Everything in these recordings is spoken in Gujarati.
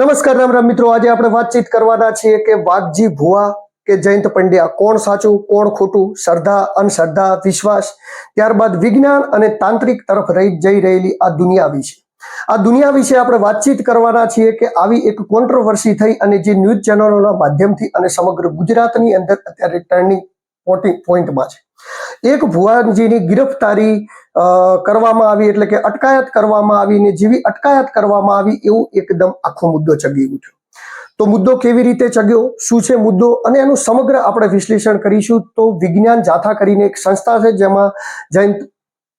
નમસ્કાર, રામ મિત્રો. આજે આપણે વાતચીત કરવાના છીએ કે વાઘજી ભુવા કે જયંત પંડ્યા કોણ સાચું, કોણ ખોટું, શ્રદ્ધા અંધશ્રદ્ધા વિશ્વાસ? ત્યારબાદ વિજ્ઞાન અને તાંત્રિક તરફ રહી જઈ રહેલી આ દુનિયા વિશે. આ દુનિયા વિશે આપણે વાતચીત કરવાના છીએ કે આવી એક કોન્ટ્રોવર્સી થઈ અને જે ન્યૂઝ ચેનલોના માધ્યમથી અને સમગ્ર ગુજરાતની અંદર અત્યારે ટર્નિંગ પોઈન્ટમાં છે. એક ભુવાનજીની ગિરફતારી કરવામાં આવી એટલે કે અટકાયત કરવામાં આવી ને જેવી અટકાયત કરવામાં આવી એવું એકદમ આખો મુદ્દો ચગી ઉઠ્યો તો મુદ્દો કેવી રીતે ચગ્યો? શું છે મુદ્દો? અને એનું સમગ્ર આપણે વિશ્લેષણ કરીશું તો વિજ્ઞાન જાથા કરીને એક સંસ્થા છે જેમાં જયંત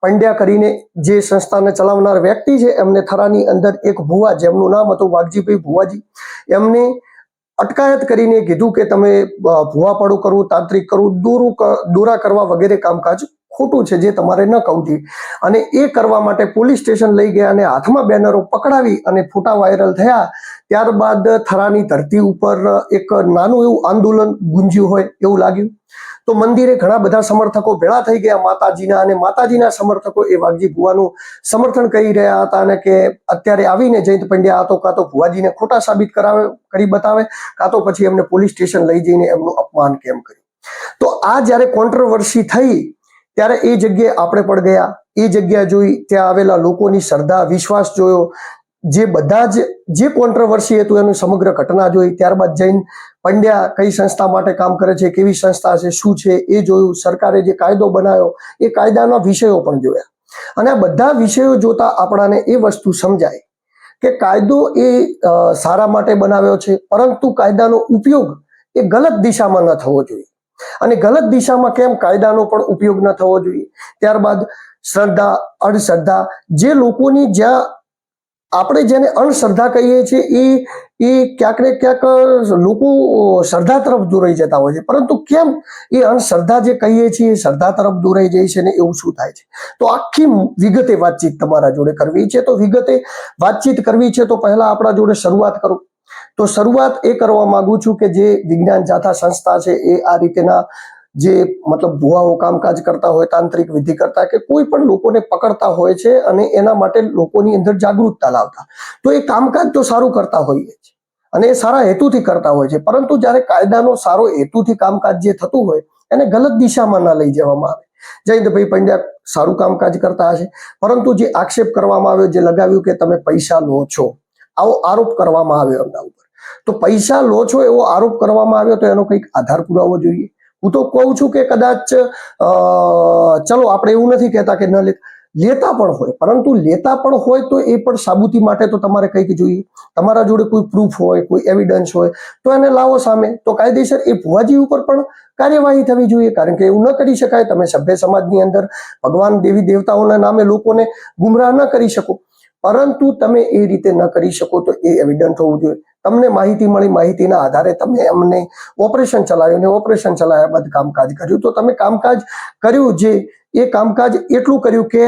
પંડ્યા કરીને જે સંસ્થાને ચલાવનાર વ્યક્તિ છે એમને થરાની અંદર એક ભુવા, જેમનું નામ હતું વાઘજીભાઈ ભુવાજી, એમને અટકાયત કરીને કીધું કે તમે ભૂવાપાડું કરવું, તાંત્રિક કરવું, દોરું દોરા કરવા વગેરે કામકાજ ખોટું છે જે તમારે ન જોઈએ. અને એ કરવા માટે પોલીસ સ્ટેશન લઈ ગયા અને હાથમાં બેનરો પકડાવી અને ફોટા વાયરલ થયા. ત્યારબાદ થરાની ધરતી ઉપર એક નાનું એવું આંદોલન ગુંજ્યું હોય એવું લાગ્યું. તો મંદિરે ઘણા બધા સમર્થકો ભેળા થઈ ગયા માતાજીના અને માતાજીના સમર્થકો એ વાઘજી ભુવાનું સમર્થન કરી રહ્યા હતા અને કે અત્યારે આવીને જયંત પંડ્યા હતો કાં તો ભુવાજીને ખોટા સાબિત કરાવે, કરી બતાવે, કાં તો પછી એમને પોલીસ સ્ટેશન લઈ જઈને એમનું અપમાન કેમ કર્યું? તો આ જ્યારે કોન્ટ્રોવર્સી થઈ, ત્યારે એ જગ્યાએ આપણે પણ ગયા. એ જગ્યા જોઈ ત્યાં આવેલા લોકોની શ્રદ્ધા, વિશ્વાસ જોયો. જે બધા જ, જે કોન્ટ્રવર્સી હતું એનું સમગ્ર ઘટના જોઈ, ત્યારબાદ જૈન પંડ્યા કઈ સંસ્થા માટે કામ કરે છે, કેવી સંસ્થા છે, શું છે, એ જોયું, સરકારે જે કાયદો બનાવ્યો, એ કાયદાના વિષયો પણ જોયા. અને આ બધા વિષયો જોતા આપણાને એ વસ્તુ સમજાય કે કાયદો એ સારા માટે બનાવ્યો છે, પરંતુ કાયદાનો ઉપયોગ એ ગલત દિશામાં ન થવો જોઈએ. અને ગલત દિશામાં કેમ કાયદાનો પણ ઉપયોગ ન થવો જોઈએ? ત્યારબાદ શ્રદ્ધા અડશ્રદ્ધા જે લોકોની જ્યાં આપણે જેને અંધશ્રદ્ધા કહીએ છીએ એ એ ક્યાંક ને ક્યાંક લોકો શ્રદ્ધા તરફ દોરાઈ જતા હોય છે. પરંતુ કેમ એ અંધશ્રદ્ધા જે કહીએ છીએ, એ શ્રદ્ધા તરફ દોરાઈ જાય છે ને એવું શું થાય છે? તો આખી વિગતે વાતચીત તમારા જોડે કરવી છે. તો વિગતે વાતચીત કરવી છે તો પહેલા આપણા જોડે શરૂઆત કરું. તો શરૂઆત એ કરવા માંગુ છું કે જે વિજ્ઞાન જાથા સંસ્થા છે એ આ રીતેના જે મતલબ ભુવાઓ કામકાજ કરતા હોય, તાંત્રિક વિધિ કરતા કે કોઈ પણ લોકોને પકડતા હોય છે અને એના માટે લોકોની અંદર જાગૃતતા લાવતા. તો એ કામકાજ તો સારું કરતા હોઈએ છે અને એ સારા હેતુથી કરતા હોય છે. પરંતુ જ્યારે કાયદાનો સારો હેતુથી કામકાજ જે થતું હોય, એને ગલત દિશામાં ના લઈ જવામાં આવે. જયંતભાઈ પંડ્યા, સારું કામકાજ કરતા હશે. પરંતુ જે આક્ષેપ કરવામાં આવ્યો, જે લગાવ્યું કે તમે પૈસા લો છો, આવો આરોપ કરવામાં આવ્યો એમના ઉપર. તો પૈસા લો છો એવો આરોપ કરવામાં આવ્યો તો એનો કંઈક આધાર પુરાવો જોઈએ? હું તો કહું છું કે કદાચ ચલો, આપણે એવું નથી કહેતા કે ન લેતા પણ હોય, પરંતુ લેતા પણ હોય તો એ પણ સાબુતી માટે તો તમારે કંઈક જોઈએ. તમારા જોડે કોઈ પ્રૂફ હોય, કોઈ એવિડન્સ હોય, તો એને લાવો સામે. તો કાયદેસર એ ભુવાજી ઉપર પણ કાર્યવાહી થવી જોઈએ, કારણ કે એવું ન કરી શકાય. તમે સભ્ય સમાજની અંદર ભગવાન દેવી દેવતાઓના નામે લોકોને ગુમરાહ ન કરી શકો. પરંતુ તમે એ રીતે ન કરી શકો તો એ એવિડન્ટ હોવું જોઈએ. તમને માહિતી મળી, માહિતીના આધારે તમે અમને ઓપરેશન ચલાવ્યું ને ઓપરેશન ચલાવ્યા બાદ કામકાજ કર્યું. તો તમે કામકાજ કર્યું જે, એ કામકાજ એટલું કર્યું કે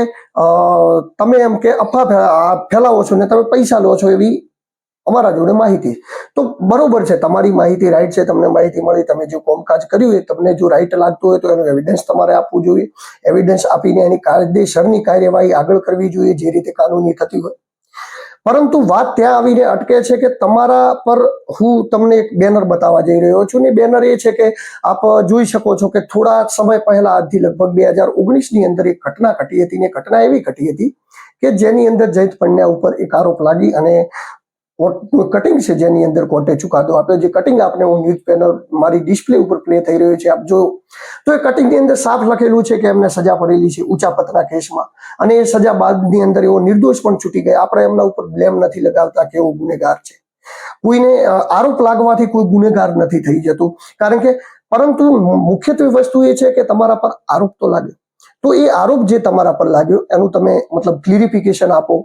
તમે એમ કે અફવા ફેલાવો છો ને તમે પૈસા લો છો એવી અમારા જોડે માહિતી. તો બરોબર છે, તમારી માહિતી રાઈટ છે, તમને માહિતી મળી, તમે જે કામકાજ કર્યું એ તમને જો રાઈટ લાગતું હોય તો એનું એવિડન્સ તમારે આપવું જોઈએ. એવિડન્સ આપીને એની કાયદેસરની કાર્યવાહી આગળ કરવી જોઈએ, જે રીતે કાનૂની થતી હોય. પરંતુ વાત ત્યાં આવીને અટકે છે કે તમારા પર હું તમને એક બેનર બતાવવા જઈ રહ્યો છું ને બેનર એ છે કે આપ જોઈ શકો છો કે થોડા સમય પહેલા, આજથી લગભગ બે હજાર ઓગણીસની અંદર એક ઘટના ઘટી હતી ને ઘટના એવી ઘટી હતી કે જેની અંદર જૈત પંડ્યા ઉપર એક આરોપ લાગી અને કટિંગ છે જેની અંદર કોર્ટે ચુકાદો આપ્યો? જે કટિંગ આપને હું ન્યૂઝ પેનલ મારી ડિસ્પ્લે ઉપર પ્લે થઈ રહ્યો છે. આપ જો તો એ કટિંગની અંદર સાફ લખેલું છે કે એમને સજા પડેલી છે ઊંચા પતના કેસમાં. અને એ સજા બાદની અંદર એવો નિર્દોષ પણ છૂટી ગયા. આપણે એમના ઉપર બ્લેમ નથી લગાવતા કે એવો ગુનેગાર છે. કોઈને આરોપ લાગવાથી કોઈ ગુનેગાર નથી થઈ જતું. કારણ કે, પરંતુ મુખ્યત્વે વસ્તુ એ છે કે તમારા પર આરોપ તો લાગ્યો તો એ આરોપ જે તમારા પર લાગ્યો, એનું તમે મતલબ ક્લિરિફિકેશન આપો.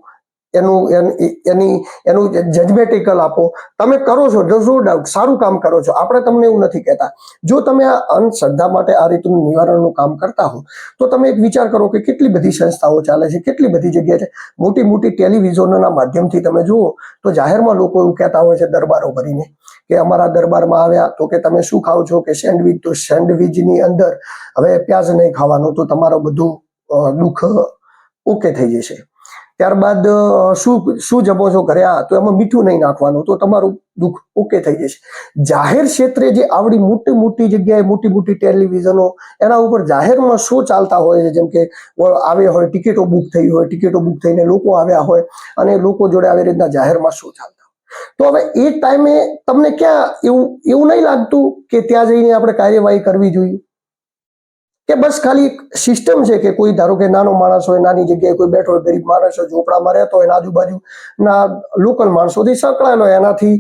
એનું, એન- એની જજમેટિકલ આપો. તમે કરો છો નો ડાઉટ સારું કામ કરો છો. આપણે તમને એવું નથી કહેતા. જો તમે આ અંધશ્રદ્ધા માટે આ રીતનું નિવારણનું કામ કરતા હો, તો તમે એક વિચાર કરો કે કેટલી બધી સંસ્થાઓ ચાલે છે, કેટલી બધી જગ્યાએ છે. મોટી મોટી ટેલિવિઝનના માધ્યમથી તમે જુઓ, તો જાહેરમાં લોકો એવું કહેતા હોય છે દરબારો ભરીને, કે અમારા દરબારમાં આવ્યા, તો કે તમે શું ખાઓ છો? કે સેન્ડવિચ, તો સેન્ડવિચની અંદર હવે પ્યાજ નહીં ખાવાનું, તો તમારો બધું દુઃખ ઓકે થઈ જશે. ત્યારબાદ શું શું જમો છો ઘરે? તો એમાં મીઠું નહીં નાખવાનું તો તમારું દુઃખ ઓકે થઈ જશે. જાહેર ક્ષેત્રે જે આવડી મોટી મોટી જગ્યાએ મોટી મોટી ટેલિવિઝનો એના ઉપર જાહેરમાં શો ચાલતા હોય છે? જેમ કે અ, આવ્યા હોય ટિકિટો બુક થઈ હોય ટિકિટો બુક થઈને લોકો આવ્યા હોય અને લોકો જોડે આવી રીતના જાહેરમાં શો ચાલતા હોય? તો હવે એ ટાઈમે તમને ક્યાં એવું એવું નહીં લાગતું કે ત્યાં જઈને આપણે કાર્યવાહી કરવી જોઈએ? કે બસ ખાલી એક સિસ્ટમ છે કે કોઈ ધારો કે નાનો માણસ હોય, નાની જગ્યાએ કોઈ બેઠો હોય, ગરીબ માણસ હોય, ઝોપડામાં રહેતો હોય આજુબાજુના લોકલ માણસોથી સંકળાયેલો એનાથી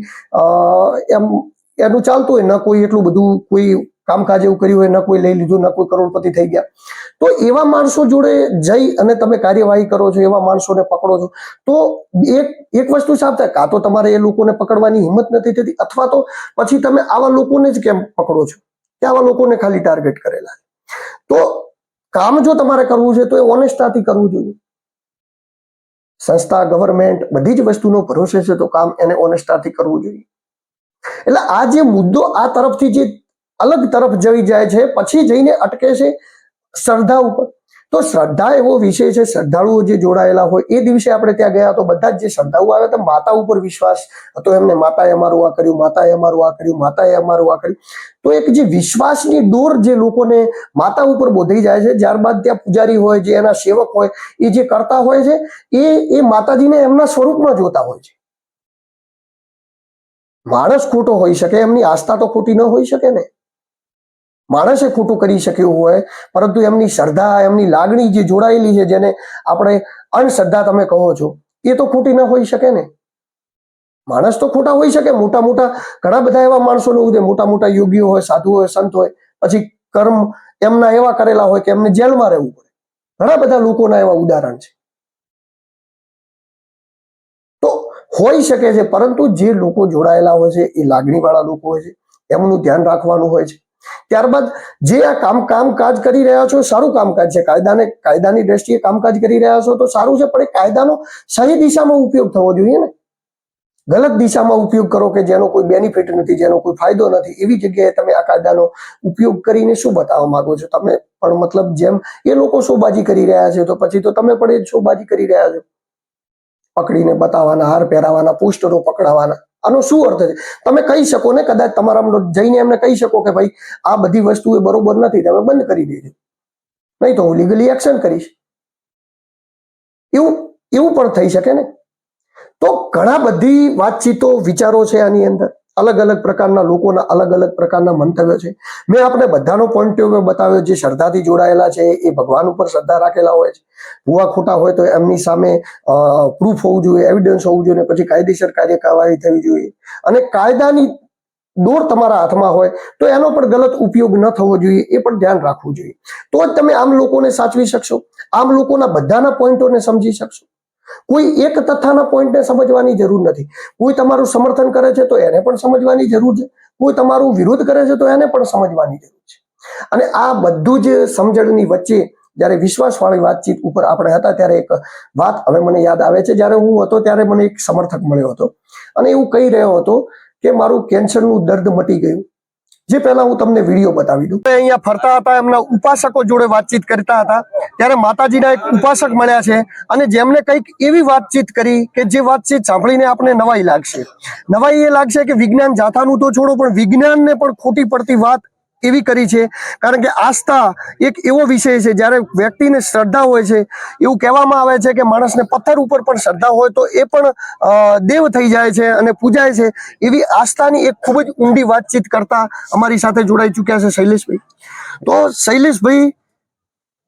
એમ, એનું ચાલતું હોય, ન કોઈ એટલું બધું કોઈ કામકાજ એવું કર્યું હોય, ન કોઈ લઈ લીધું, ન કોઈ કરોડપતિ થઈ ગયા તો એવા માણસો જોડે જઈ અને તમે કાર્યવાહી કરો છો, એવા માણસોને પકડો છો, તો એક એક વસ્તુ સાફ થાય, કાં તો તમારે એ લોકોને પકડવાની હિંમત નથી થતી, અથવા તો પછી તમે આવા લોકોને જ કેમ પકડો છો કે આવા લોકોને ખાલી ટાર્ગેટ કરેલા છે. તો કામ જો તમારે કરવું છે તો એ ઓનેસ્ટતાથી કરવું જોઈએ. સંસ્થા ગવર્મેન્ટ બધી જ વસ્તુનો ભરોસે છે તો કામ એને ઓનેસ્ટતાથી કરવું જોઈએ. એટલે આ જે મુદ્દો આ તરફથી જે અલગ તરફ જઈ જાય છે, પછી જઈને અટકે છે, શ્રદ્ધા ઉપર. તો શ્રદ્ધા એવો વિષય છે, શ્રદ્ધાળુઓ જે જોડાયેલા હોય એ દિવસે આપણે ત્યાં ગયા તો બધા જ જે શ્રદ્ધાળુઓ આવે તો માતા ઉપર વિશ્વાસ હતો એમને માતાએ અમારું આ કર્યું, માતાએ અમારું આ કર્યું, માતાએ અમારું આ કર્યું. તો એક જે વિશ્વાસની ડોર જે લોકોને માતા ઉપર બોધાઈ જાય છે ત્યારબાદ ત્યાં પૂજારી હોય, જે એના સેવક હોય, એ જે કરતા હોય છે, એ એ માતાજીને એમના સ્વરૂપમાં જોતા હોય છે. માણસ ખોટો હોઈ શકે, એમની આસ્થા તો ખોટી ન હોઈ શકે ને. માણસે ખોટું કરી શક્યું હોય, પરંતુ એમની શ્રદ્ધા, એમની લાગણી જે જોડાયેલી છે, જેને આપણે અંધશ્રદ્ધા તમે કહો છો, એ તો ખોટી ન હોઈ શકે ને. માણસ તો ખોટા હોઈ શકે, મોટા મોટા ઘણા બધા એવા માણસો ને મોટા મોટા યોગીઓ હોય, સાધુ હોય, સંત હોય, પછી કર્મ એમના એવા કરેલા હોય કે એમને જેલમાં રહેવું પડે. ઘણા બધા લોકોના એવા ઉદાહરણ છે. તો હોઈ શકે છે, પરંતુ જે લોકો જોડાયેલા હોય છે, એ લાગણીવાળા લોકો હોય છે, એમનું ધ્યાન રાખવાનું હોય છે. ત્યારબાદ જે આ કામ કામકાજ કરી રહ્યા છો, સારું કામકાજ છે. કાયદાને, કાયદાની દ્રષ્ટિએ કામકાજ કરી રહ્યા છો તો સારું છે, પણ એ કાયદાનો સહી દિશામાં ઉપયોગ થવો જોઈએ ને. ગલત દિશામાં ઉપયોગ કરો કે જેનો કોઈ બેનિફિટ નથી, જેનો કોઈ ફાયદો નથી, એવી જગ્યાએ તમે આ કાયદાનો ઉપયોગ કરીને શું બતાવવા માંગો છો? તમે પણ મતલબ જેમ એ લોકો શોબાજી કરી રહ્યા છે, તો પછી તો તમે પણ એ શોબાજી કરી રહ્યા છો. પકડીને બતાવવાના, હાર પહેરાવાના, પોસ્ટરો પકડાવાના. આનો શું અર્થ છે? તમે કહી શકો ને કદાચ તમારા જઈને એમને કહી શકો કે ભાઈ, આ બધી વસ્તુ એ બરોબર નથી, તમે બંધ કરી દેજો. નહીં તો હું લીગલી એક્શન કરીશ. એવું એવું પણ થઈ શકે ને? તો ઘણા બધી વાતચીતો, વિચારો છે આની અંદર. અલગ અલગ પ્રકારના લોકોના અલગ અલગ પ્રકારના મંતવ્યો છે. મેં આપણે બધાનો પોઈન્ટ ઓફ બતાવ્યો, જે શ્રદ્ધાથી જોડાયેલા છે, એ ભગવાન ઉપર શ્રદ્ધા રાખેલા હોય છે. ભૂવા ખોટા હોય તો એમની સામે પ્રૂફ હોવું જોઈએ એવિડન્સ હોવું જોઈએ પછી કાયદેસર કાર્યવાહી થવી જોઈએ. અને કાયદાની દોર તમારા હાથમાં હોય, તો એનો પણ ગલત ઉપયોગ ન થવો જોઈએ, એ પણ ધ્યાન રાખવું જોઈએ. તો જ તમે આમ લોકોને સાચવી શકશો, આમ લોકોના બધાના પોઈન્ટોને સમજી શકશો. કોઈ એક તથ્યના પોઈન્ટને સમજવાની જરૂર નથી. કોઈ તમારું સમર્થન કરે છે તો એને પણ સમજવાની જરૂર છે. કોઈ તમારું વિરોધ કરે છે તો એને પણ સમજવાની જરૂર છે. અને આ બધું જ સમજણની વચ્ચે જ્યારે વિશ્વાસવાળી વાતચીત ઉપર આપણે હતા ત્યારે એક વાત હવે મને યાદ આવે છે. જ્યારે હું હતો ત્યારે મને એક સમર્થક મળ્યો હતો. અને એવું કહી રહ્યો હતો કે મારું કેન્સરનું દર્દ મટી ગયું. જે પહેલા હું તમને વીડિયો બતાવી દઉં. અહીંયા ફરતા હતા, એમના ઉપાસકો જોડે વાતચીત કરતા હતા. ત્યારે માતાજીના એક ઉપાસક મળ્યા છે અને જેમને કંઈક એવી વાતચીત કરી કે જે વાતચીત સાંભળીને આપણે નવાઈ લાગશે. નવાઈ એ લાગશે કે વિજ્ઞાન જાથાનું તો છોડો, પણ વિજ્ઞાનને પણ ખોટી પડતી વાત એવી કરી છે. કારણ કે આસ્થા એક એવો વિષય છે જ્યારે વ્યક્તિને શ્રદ્ધા હોય છે એવું કહેવામાં આવે છે કે માણસને પથ્થર ઉપર પણ શ્રદ્ધા હોય તો એ પણ દેવ થઈ જાય છે અને પૂજાય છે. એવી આસ્થાની એક ખૂબ જ ઊંડી વાતચીત કરતા અમારી સાથે જોડાઈ ચૂક્યા છે શૈલેષભાઈ. તો શૈલેષભાઈ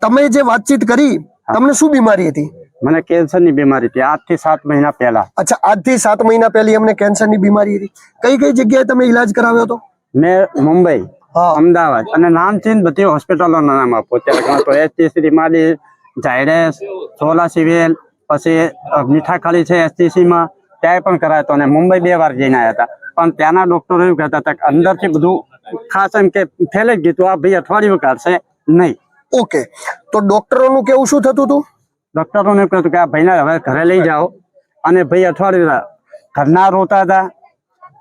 તમે જે વાતચીત કરી તમને શું બીમારી હતી? મને કેન્સરની બીમારી હતી. આજથી સાત મહિના પહેલા. અચ્છા આજથી સાત મહિના પહેલી અમને કેન્સરની બીમારી હતી. કઈ કઈ જગ્યાએ તમે ઈલાજ કરાવ્યો હતો? મેં મુંબઈ. અમદાવાદ. અને નામચીન બધી હોસ્પિટલોના નામ આપો. અત્યારે તો ST Shrimali Zydus Sola civil પછી અ, મીઠાખાલી છે એસટીસી માં. ત્યાં પણ કરાયો હતો અને મુંબઈ બે વાર જઈને આવ્યા હતા. પણ ત્યાંના ડોક્ટરો એવું કહેતા હતા કે અંદરથી બધું ખાસ એમ કે ફેલે જ ગયું આ ભાઈ અઠવાડિયું કાઢશે નહીં. ઓકે. તો ડોક્ટરોનું કેવું શું થતું હતું? ડોક્ટરોને એવું કહેતું કે આ ભાઈને હવે ઘરે લઈ જાઓ. અને ભાઈ અઠવાડિયું ઘરના રોતા હતા.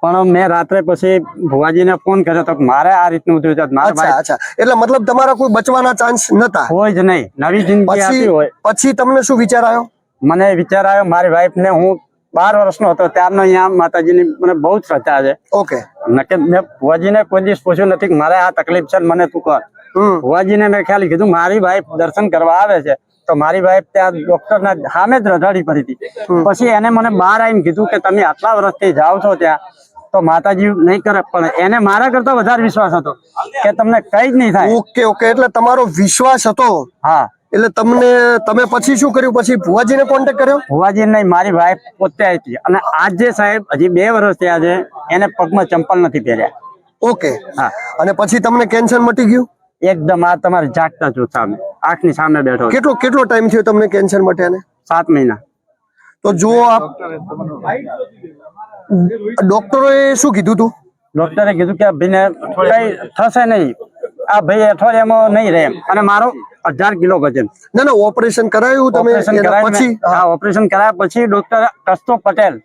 પણ મેં રાત્રે પછી ભુવાજીને ફોન કર્યો તો મારે આ રીતનું થયું છે. મારા ભાઈ અચ્છા. એટલે મતલબ તમારા કોઈ બચવાના ચાન્સ નતા? હોય જ નહીં. નવી જિંદગી આપી હોય. પછી તમને શું વિચાર આવ્યો? મને વિચાર આવ્યો મારી વાઈફ ને હું બાર વર્ષનો હતો ત્યારનો અહીંયા માતાજીની મને બહુ જ શ્રદ્ધા છે. ઓકે. નકે મેં ભુવાજીને કોઈ દિવસ પૂછ્યું નથી કે મારે આ તકલીફ છે મને તું કર. ભુવાજીને મેં ખ્યાલ કીધું મારી વાઈફ દર્શન કરવા આવે છે. તો મારી વાઈફ ત્યાં ડોક્ટર ના સામે જ રઝાડી પડી હતી. પછી એને મને બહાર આવીને કીધું કે તમે આટલા વર્ષથી જાઓ છો ત્યાં તો માતાજી નહીં કરે પણ એને મારા કરતા વધારે વિશ્વાસ હતો કે તમને કઈ જ નહીં થાય. ઓકે ઓકે એટલે તમારો વિશ્વાસ હતો? હા. એટલે તમને તમે પછી શું કર્યું? પછી ભુવાજીને કોન્ટેક્ટ કર્યો? ભુવાજી નહીં મારી વાઈફ પોતે આવી અને આજે સાહેબ હજી બે વર્ષ થયા છે એને પગમાં ચંપલ નથી પહેર્યા. ઓકે. હા. અને પછી તમને કેન્સર મટી ગયું? એકદમ આ તમારે જાગતા છો સામે. આંખની સામે બેઠો કેટલો કેટલો ટાઈમ થયો તમને કેન્સર મટ્યા ને સાત મહિના. તો જુઓ આપ ડોક્ટરોએ શું કીધું તું? ડોક્ટરે કીધું કે ભાઈને કઈ થશે નહીં. આ ભાઈ અઠવાડિયામાં નહીં રહે અને મારો અઢાર કિલો વજન. ના ના ઓપરેશન કરાયું તમે પછી? હા ઓપરેશન કરાયા પછી ડોક્ટર કસ્તો પટેલ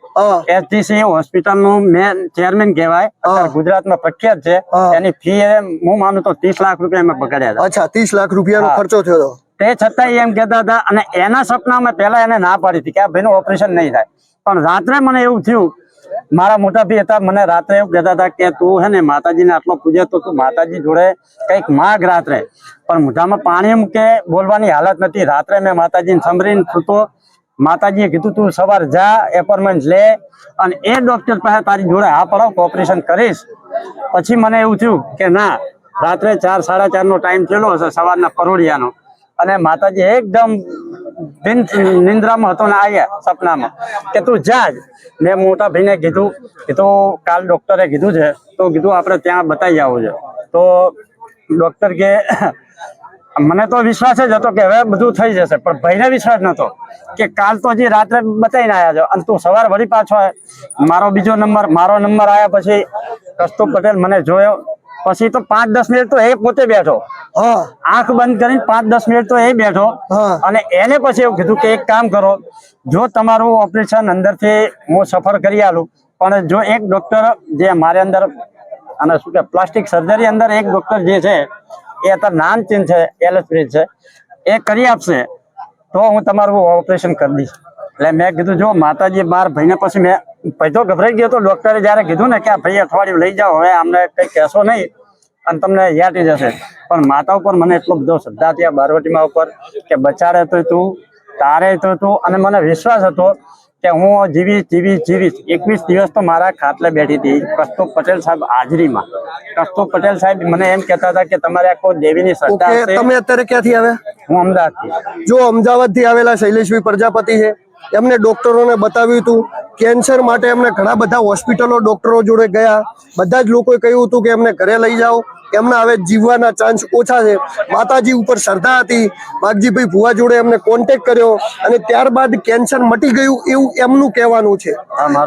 એસજીસી હોસ્પિટલનું મેન ચેરમેન કહેવાય. ગુજરાતમાં પ્રખ્યાત છે. એની ફી હું માનું તો ત્રીસ લાખ રૂપિયા એમાં બગાડ્યા અચ્છા ત્રીસ લાખ રૂપિયાનો ખર્ચો થયો તે છતાંય એમ કહેતા હતા અને એના સપનામાં પહેલા એને ના પાડી હતી કે આ ભાઈનું ઓપરેશન નહીં થાય. પણ રાત્રે મને એવું થયું મારા મોટા ભાઈ હતા, મને રાત્રે એવું કહેતા હતા કે તું હે ને માતાજીને આટલો પૂજે તો તું માતાજી જોડે કંઈક માગ રાત્રે પણ મોઢામાં પાણી મૂકે બોલવાની હાલત નથી. રાત્રે મેં માતાજીને સંભળીને સૂતો માતાજીએ કીધું, તું સવાર જા, એપોઇન્ટમેન્ટ લે અને એ ડોક્ટર પાસે તારી જોડે હા પડાવ ઓપરેશન કરીશ. પછી મને એવું થયું કે ના, રાત્રે ચાર, સાડા ચાર નો ટાઈમ થયેલો હશે સવારના પરોડિયાનો અને માતાજી એકદમ નિંદ્રામાં હતો ને આવ્યા સપનામાં. કે તું જા મેં મોટા ભાઈને કીધું કીધું કાલ ડૉક્ટરે કીધું છે, તો કીધું આપણે ત્યાં બતાવી આવું છે. તો ડૉક્ટર કે, મને તો વિશ્વાસ જ હતો કે હવે બધું થઈ જશે, પણ ભાઈને વિશ્વાસ નહોતો. કે કાલ તો હજી રાત્રે બતાવીને આવ્યા છો. અને તું સવાર વળી પાછો. મારો બીજો નંબર, મારો નંબર આવ્યા પછી કસ્તુર પટેલ મને જોયો. પછી તો પાંચ દસ મિનિટ તો એ પોતે બેઠો. આંખ બંધ કરીને પાંચ દસ મિનિટ તો એ બેઠો. અને એને પછી એવું કીધું કે એક કામ કરો જો તમારું ઓપરેશન અંદરથી હું સફર કરી આલું પણ જો એક ડોક્ટર જે મારે અંદર અને શું કે પ્લાસ્ટિક સર્જરી અંદર એક ડોક્ટર જે છે એ અત્યારે નાનચીન છે એલએસ છે એ કરી આપશે તો હું તમારું ઓપરેશન કરી દઈશ. એટલે મેં કીધું જો માતાજી બાર ભાઈને પછી મેં તો ગભરાઈ ગયો તો ડોક્ટરે જ્યારે કીધું ને કે આ ભાઈ અઠવાડિયું લઈ જાઓ હવે અમને કંઈ કહેશો નહીં અને તમને યાદી જશે. પણ માતા ઉપર મને એટલો બધો શ્રદ્ધા થયા બારવટીમાં ઉપર કે બચાડે તો તું તારે તો તું અને મને વિશ્વાસ હતો કે હું જીવીશ જીવીશ જીવીશ. એકવીસ દિવસ તો મારા ખાટલે બેઠી હતી કસ્તુર પટેલ સાહેબ હાજરીમાં. કસ્તુર પટેલ સાહેબ મને એમ કહેતા હતા કે તમારે આખો દેવીની શ્રદ્ધા તમે અત્યારે ક્યાંથી આવ્યા? હું અમદાવાદથી. જો અમદાવાદથી આવેલા શૈલેષભાઈ પ્રજાપતિ છે. એમને ડોક્ટરોને બતાવ્યું હતું. કેન્સર માટે એમને ઘણા બધા હોસ્પિટલો ડોક્ટરો જોડે ગયા. બધા જ લોકોએ કહ્યું હતું કે એમને ઘરે લઈ જાઓ. એમના હવે જીવવાના ચાન્સ ઓછા છે. માતાજી ઉપર શ્રદ્ધા હતી. માગજીભાઈ ભુવા જોડે એમને કોન્ટેક્ટ કર્યો અને ત્યારબાદ કેન્સર મટી ગયું એવું એમનું કહેવાનું છે.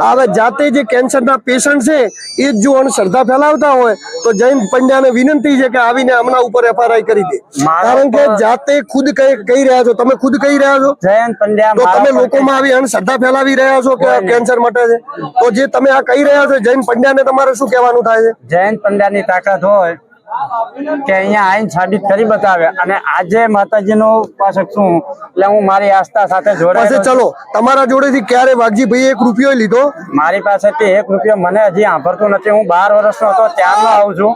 હવે જાતે જે કેન્સરના પેશન્ટ છે એ જ જો શ્રદ્ધા ફેલાવતા હોય તો જયંત પંડ્યાને વિનંતી છે કે આવીને હમણાં ઉપર એફઆરઆઈ કરી દે. કારણ કે જાતે ખુદ કહી રહ્યા છો. તમે ખુદ કહી રહ્યા છો? જયંત પંડ્યા તો તમે લોકોમાં આવી અંધશ્રદ્ધા ફેલાવી રહ્યા છો કે કેન્સર મટે છે? તો જે તમે આ કહી રહ્યા છો જૈન પંડ્યાને તમારે શું કહેવાનું થાય છે? જયંત પંડ્યાની તાકાત હોય કે અહીંયા આઈને સાબિત કરી બતાવે. અને આજે માતાજીનો પાછળ છું એટલે હું મારી આસ્થા સાથે જોડાય. ચલો તમારા જોડેથી ક્યારે વાઘજીભાઈ એક રૂપિયો લીધો? મારી પાસેથી એક રૂપિયો મને હજી સાંભળતો નથી. હું બાર વર્ષનો હતો ત્યારનો આવું છું.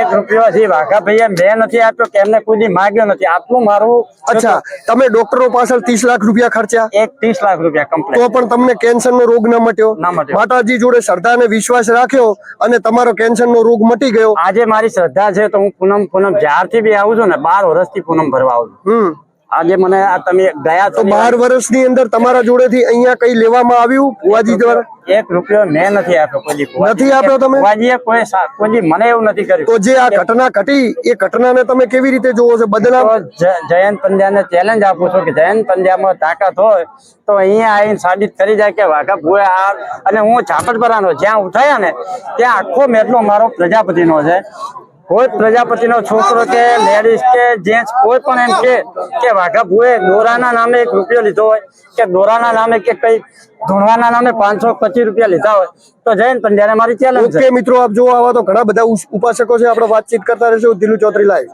એક રૂપિયો હજી વાઘા ભાઈ મેં નથી આપ્યો કે એમને કોઈ માગ્યો નથી. આટલું મારું અચ્છા તમે ડોક્ટરો પાછળ ત્રીસ લાખ રૂપિયા ખર્ચ્યા? એક ત્રીસ લાખ રૂપિયા કમ્પ્લીટ તો પણ તમને કેન્સરનો રોગ ન મટ્યો? ના મટ્યો. માતાજી જોડે શ્રદ્ધા અને વિશ્વાસ રાખ્યો અને તમારો કેન્સરનો રોગ મટી ગયો? આજે મારી શ્રદ્ધા છે તો હું પૂનમ પૂનમ જ્યારથી બી આવું છું ને બાર વર્ષથી પૂનમ ભરવા આવું છું. આજે મને આ તમે ગયા તો બાર વર્ષની અંદર તમારા જોડેથી અહીંયા કઈ લેવામાં આવ્યું ફુવાજી દ્વારા? એક રૂપિયો મેં નથી આપ્યો કોઈ નથી આપ્યો તમે? કોઈ કોઈ મને એવું નથી કર્યું. તો જે આ ઘટના ઘટી એ ઘટનાને તમે કેવી રીતે જોવો છો? બદલાવ? જયંત પંડ્યાને ચેલેન્જ આપું છું કે જયંત પંડ્યામાં તાકાત હોય તો અહીંયા આવીને સાબિત કરી જાય કે વાઘા ભૂએ આ અને હું ઝાપટપરાનો જ્યાં ઉઠાયા ને ત્યાં આખો મેટલો મારો પ્રજાપતિનો છે. કોઈ પ્રજાપતિનો છોકરો કે લેડીઝ કે જેન્ટ્સ કોઈ પણ એમ કે કે વાઘા ભુએ દોરાના નામે એક રૂપિયો લીધો હોય કે દોરાના નામે કે કઈ ધોણવાના નામે પાંચસો પચીસ રૂપિયા લીધા હોય તો જયંત પંડ્યાને મારી ચેલેન્જ છે. ઓકે મિત્રો આપ જોવા આવા તો ઘણા બધા ઉપાસકો છે આપણે વાતચીત કરતા રહીશું દિલુ ચૌધરી લાઈવ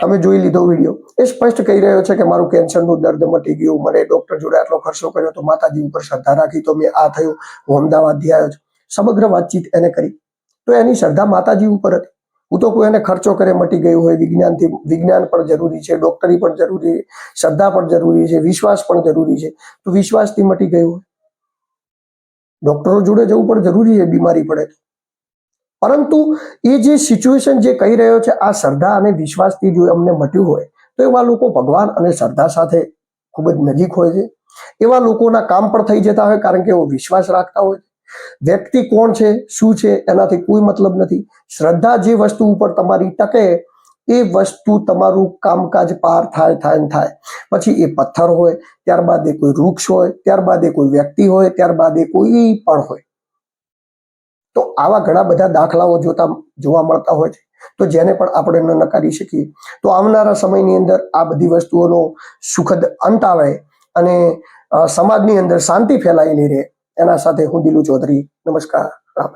તમે જોઈ લીધો વીડિયો એ સ્પષ્ટ કહી રહ્યો છે કે મારું કેન્સરનું દર્દ મટી ગયું મને ડોક્ટર જોડે આટલો ખર્ચો કર્યો તો માતાજી ઉપર શ્રદ્ધા રાખી તો મેં આ થયું હું અમદાવાદથી આવ્યો છું. સમગ્ર વાતચીત એને કરી. તો એની શ્રદ્ધા માતાજી ઉપર હતી. હું તો કોઈ એને ખર્ચો કરે, મટી ગયું હોય, વિજ્ઞાનથી, વિજ્ઞાન પણ જરૂરી છે, ડોક્ટરી પણ જરૂરી છે શ્રદ્ધા પણ જરૂરી છે, વિશ્વાસ પણ જરૂરી છે. તો વિશ્વાસથી મટી ગયું હોય. ડોક્ટરો જોડે જવું પણ જરૂરી છે, બીમારી પડે પરંતુ એ જે સિચ્યુએશન જે કહી રહ્યો છે, આ શ્રદ્ધા અને વિશ્વાસથી જો અમને મટ્યું હોય, તો એવા લોકો ભગવાન અને શ્રદ્ધા સાથે ખૂબ જ નજીક હોય છે. એવા લોકોના કામ પણ થઈ જતા હોય, કારણ કે એવો વિશ્વાસ રાખતા હોય છે. વ્યક્તિ કોણ છે, શું છે, એનાથી કોઈ મતલબ નથી. શ્રદ્ધા જે વસ્તુ ઉપર તમારી ટકે, એ વસ્તુ તમારું કામકાજ પાર થાય થાય ને થાય. પછી એ પથ્થર હોય, ત્યારબાદ એ કોઈ વૃક્ષ હોય, ત્યારબાદ એ કોઈ વ્યક્તિ હોય, ત્યારબાદ એ કોઈ પણ હોય. તો આવા ઘણા બધા દાખલાઓ જોતા, જોવા મળતા હોય છે. તો જેને પણ આપણે ન નકારી શકીએ. તો આવનારા સમયની અંદર આ બધી વસ્તુઓનો સુખદ અંત આવે અને સમાજની અંદર શાંતિ ફેલાયેલી રહે. એના સાથે હું દિલુ ચૌધરી. નમસ્કાર. રામ રામ.